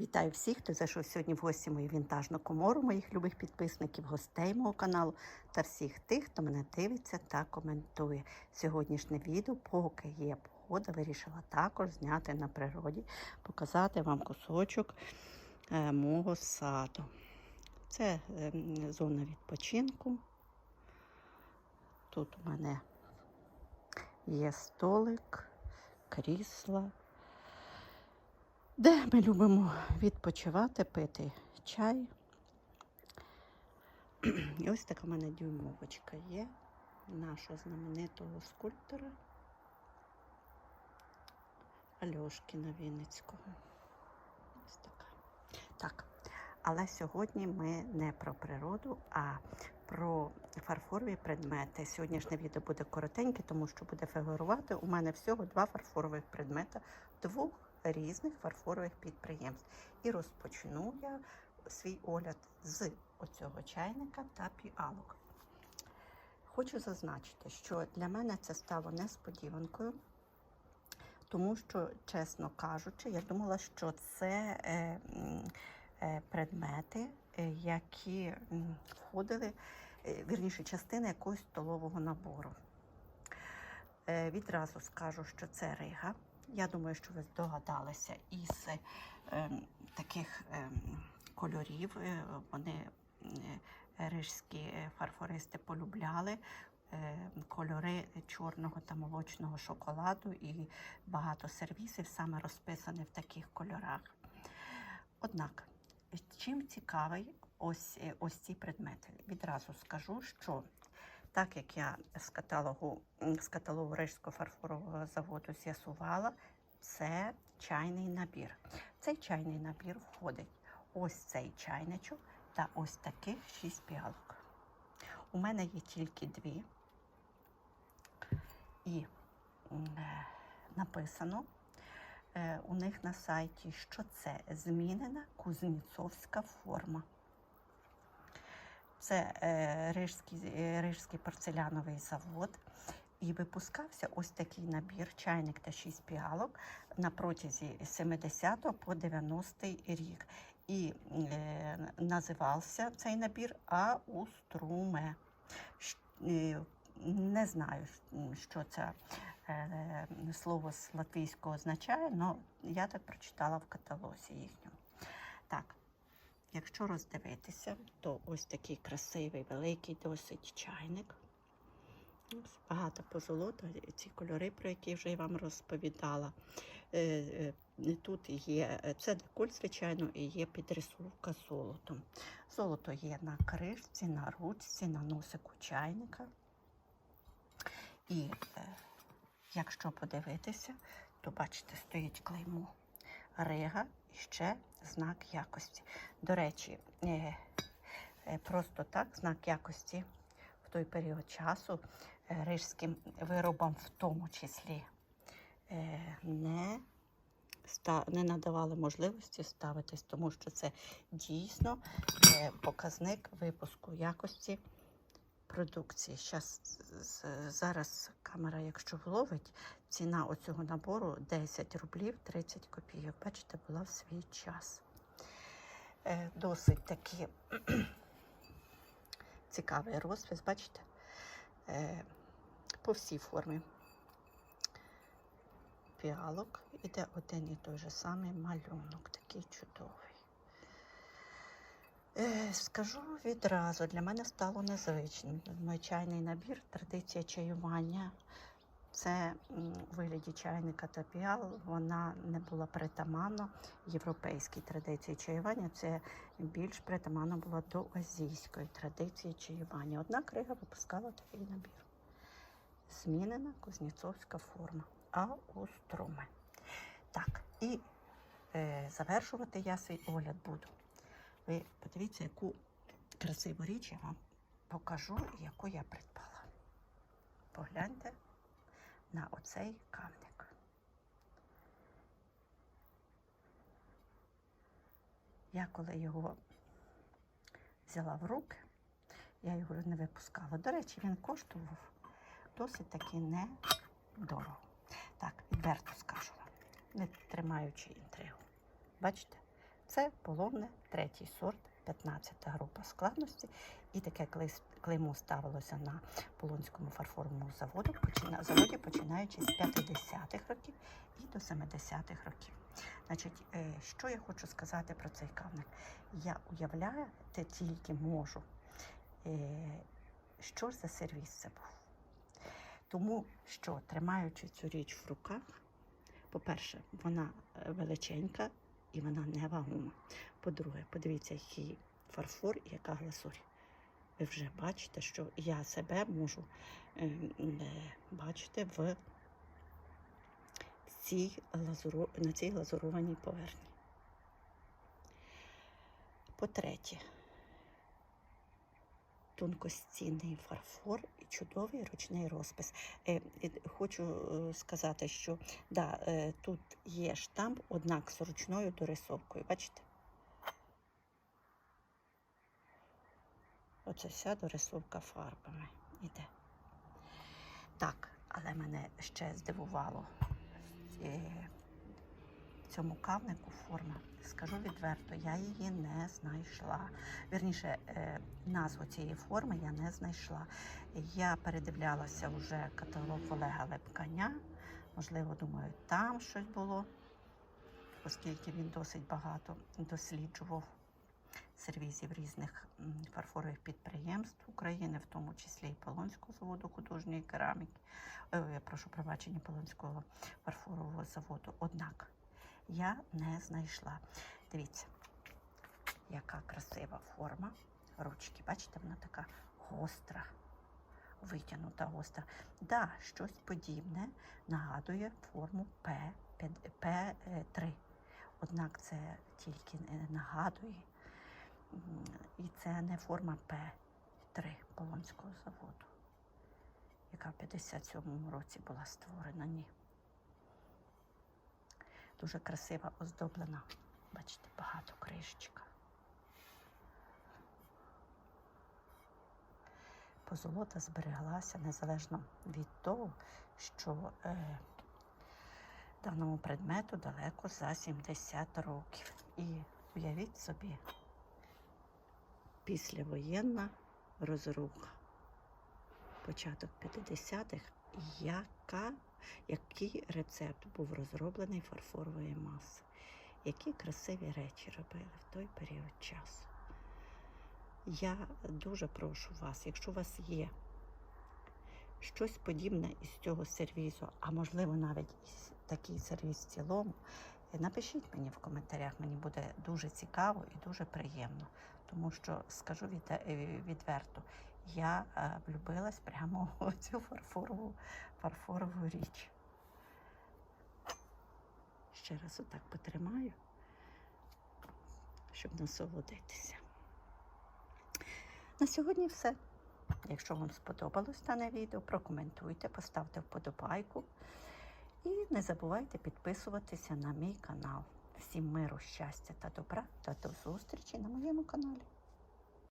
Вітаю всіх, хто зайшов сьогодні в гості мою вінтажну комору, моїх любих підписників, гостей мого каналу та всіх тих, хто мене дивиться та коментує. Сьогоднішнє відео, поки є погода, вирішила також зняти на природі, показати вам кусочок е, мого саду. Це е, зона відпочинку. Тут у мене є столик, крісла де ми любимо відпочивати, пити чай. І ось така в мене дюймовочка є нашого знаменитого скульптора Альошкіна Вінницького. Ось така. Так, але сьогодні ми не про природу, а про фарфорові предмети. Сьогоднішнє відео буде коротеньке, тому що буде фігурувати у мене всього два фарфорових предмета двох різних фарфорових підприємств. І розпочну я свій огляд з оцього чайника та піалок. Хочу зазначити, що для мене це стало несподіванкою, тому що, чесно кажучи, я думала, що це е, е, предмети, е, які входили, е, вірніше, частина якогось столового набору. Е, Відразу скажу, що це рига. Я думаю, що ви здогадалися із е, таких е, кольорів. Вони рижські е, фарфористи полюбляли. е, Кольори чорного та молочного шоколаду і багато сервісів саме розписані в таких кольорах. Однак, чим цікавий ось, е, ось ці предмети? Відразу скажу, що так як я з каталогу, з каталогу Рижського фарфорового заводу з'ясувала, це чайний набір. Цей чайний набір входить ось цей чайничок та ось таких шість піалок. У мене є тільки дві. І е, написано е, у них на сайті, що це змінена кузнєцовська форма. Це е, Рижський, е, Рижський порцеляновий завод. І випускався ось такий набір, чайник та шість піалок на протязі 70 по 90 рік. І е, називався цей набір Ауструме. Е, Не знаю, що це е, слово з латвійського означає, але я так прочитала в каталозі їхньому. Так, Якщо роздивитися, то ось такий красивий, великий досить чайник. Ось Багато позолота, ці кольори, про які вже я вам розповідала. Е, е, Тут є е, це деколь, звичайно, і є підрисовка золотом. Золото є на кришці, на ручці, на носику чайника. І якщо подивитися, то бачите, стоїть клеймо Рига і ще знак якості. До речі, е, е, просто так, знак якості в той період часу е, рижським виробам, в тому числі, не, не надавали можливості ставитись, тому що це дійсно показник випуску якості продукції. Щас, зараз камера, якщо вловить, ціна оцього набору 10 рублів 30 копійок. Бачите, була в свій час. Е, досить таки цікавий розпис, бачите? Е, по всій формі піалок іде один і той же самий малюнок, такий чудовий. Е, Скажу відразу, для мене стало незвичним. Мій чайний набір, традиція чаювання. Це у вигляді чайника та піал, вона не була притаманна європейській традиції чаювання. Це більш притаманна була до азійської традиції чаювання. Однак Рига випускала такий набір. Змінена кузнєцовська форма. Аустроме. Так, і е, завершувати я свій огляд буду. Ви подивіться, яку красиву річ я вам покажу, яку я придбала. Погляньте на оцей камник. Я коли його взяла в руки, я його не випускала. До речі, він коштував досить таки недорого. Так, відверто скажу вам, не тримаючи інтригу. Бачите, Це полонне, третій сорт, 15 група складності. І таке клей- клеймо ставилося на Полонському фарфоровому заводу, заводі, починаючи з 50-х років і до 70-х років. Значить, е, що я хочу сказати про цей кавник? Я уявляти тільки можу, е, що ж за сервіс це був. Тому що, тримаючи цю річ в руках, по-перше, вона е, величенька і вона не вагома. По-друге, подивіться, який фарфор і яка гласурь. Ви вже бачите, що я себе можу е, бачити в цій лазуру, на цій глазурованій поверхні. По-третє, тонкостінний фарфор і чудовий ручний розпис. Е, е, хочу е, сказати, що да, е, тут є штамп, однак з ручною дорисовкою. Бачите? Оце вся дорисовка фарбами іде. Так, але мене ще здивувало е, цьому кавнику форма. Скажу відверто, я її не знайшла. Вірніше, е, назву цієї форми я не знайшла. Я передивлялася вже каталог Олега Лепканя. Можливо, думаю, там щось було, оскільки він досить багато досліджував сервізів різних фарфорових підприємств України, в тому числі і Полонського заводу художньої кераміки. Е, я прошу пробачення Полонського фарфорового заводу. Однак я не знайшла. Дивіться, яка красива форма ручки. Бачите, вона така гостра, витягнута гостра. Да, щось подібне нагадує форму П, П3. Однак це тільки е, нагадує. І це не форма П3 Полонського заводу, яка в 57-му році була створена. Ні. Дуже красиво оздоблена. Бачите, багато кришечка. Позолота збереглася незалежно від того, що е, даному предмету далеко за 70 років. І уявіть собі, післявоєнна розруха, початок 50-х, яка, який рецепт був розроблений фарфорової маси, які красиві речі робили в той період часу. Я дуже прошу вас, якщо у вас є щось подібне із цього сервізу, а можливо навіть із такий сервіз в цілому, напишіть мені в коментарях, мені буде дуже цікаво і дуже приємно. Тому що скажу е, відверто, я е, влюбилась прямо у цю фарфорову, фарфорову річ. Ще раз отак потримаю, щоб насолодитися. На сьогодні все. Якщо вам сподобалось дане відео, прокоментуйте, поставте вподобайку і не забувайте підписуватися на мій канал. Всім миру, щастя та добра та до зустрічі на моєму каналі.